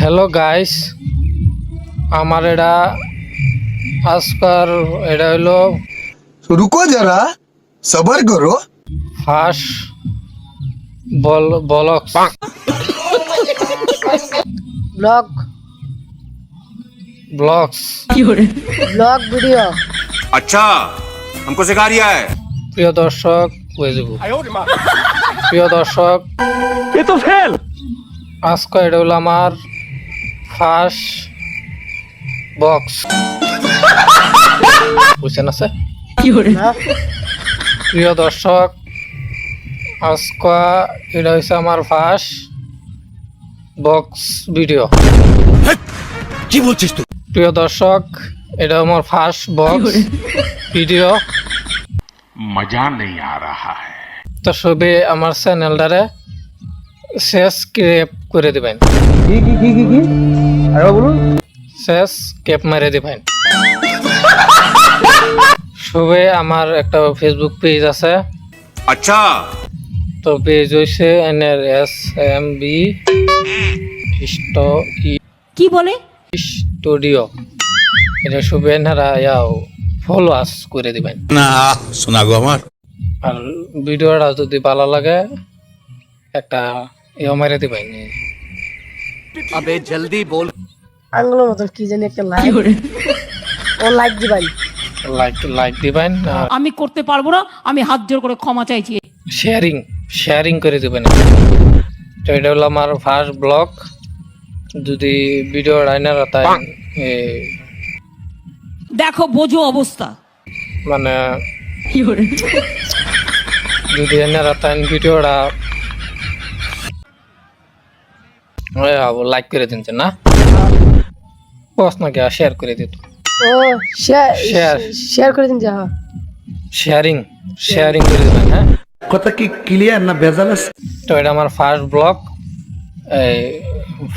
Hello guys আমার এটা আজকার এটা হলো रुको जरा सबर करो ফার্স্ট বল বলক্স ব্লগ ব্লগস ব্লগ ভিডিও अच्छा हमको सिखा रिया है প্রিয় দর্শক হয়ে যাব প্রিয় দর্শক আজকে এটা হলো আমার ফাঁস বক্স। বুঝছেন আছে? প্রিয় দর্শক আজকা এটা হয়েছে আমার ফাঁস বক্স ভিডিও। কি বলছিস তুই? প্রিয় দর্শক এটা আমার ফার্স্ট বক্স ভিডিও। মজা নেই আ তো সবে আমার চ্যানেলটারে শেষ করে দেবেন। কি কি কি কি কি? আর বলুন। শেষ ক্যাপ মেরে দিবেন। শুভে আমার একটা ফেসবুক পেজ আছে। আচ্ছা। তো পেজ হইছে N R S M B কি বলে? স্টুডিও এটা শুভে এনারা ইয়াও ফলোয়ার্স করে দিবেন। না শোনা গো আমার। আর ভিডিওটা যদি ভালো লাগে একটা ইয়ে মেরে দিবেন। আবে জলদি বল। আঙ্গুলের মতন কি জানি একটা লাইক ও লাইক দিবেন। লাইক লাইক দিবেন আমি করতে পারব না আমি হাত জোর করে ক্ষমা চাইছি। শেয়ারিং শেয়ারিং করে দিবেন। তো এটা হলো আমার ফার্স্ট ব্লগ যদি ভিডিও রাইনারা তাই দেখো বোঝো অবস্থা। মানে যদি এনে তাই ভিডিওটা লাইক করে দিতেন না? প্রশ্ন কে শেয়ার করে দিত ও শেয়ার শেয়ার করে দিন যা। শেয়ারিং শেয়ারিং করে দিবেন হ্যাঁ? কথা কি ক্লিয়ার না ভেজাল তো এটা আমার ফার্স্ট ব্লগ এই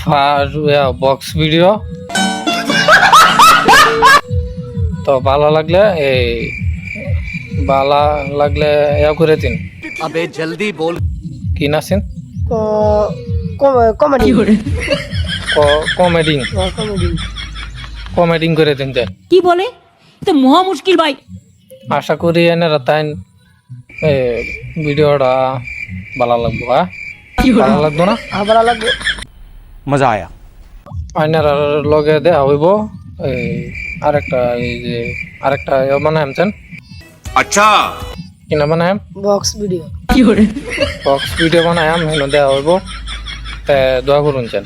ফার্স্ট বক্স ভিডিও তো ভালো লাগলে এই ভালো লাগলে ইয়া করে দিন। আবে জলদি বল। কি না সিন কমেডি কমেডিং কমেডিং কমেডিং করে দেন কি বলে? তো মহা মুশকিল ভাই। আশা করি এনে তাই ভিডিওটা ভালো লাগবো হ্যাঁ? ভালো লাগবো না? হ্যাঁ, ভালো লাগবে। মজা আয়া। আইনার লগে দেয়া হইব। এই আরেকটা এই যে আরেকটা মানে হ্যামছেন আচ্ছা। কি না বক্স ভিডিও। কি বক্স ভিডিও বানায়াম হেন দেয়া হইব। দোয়া করুন চান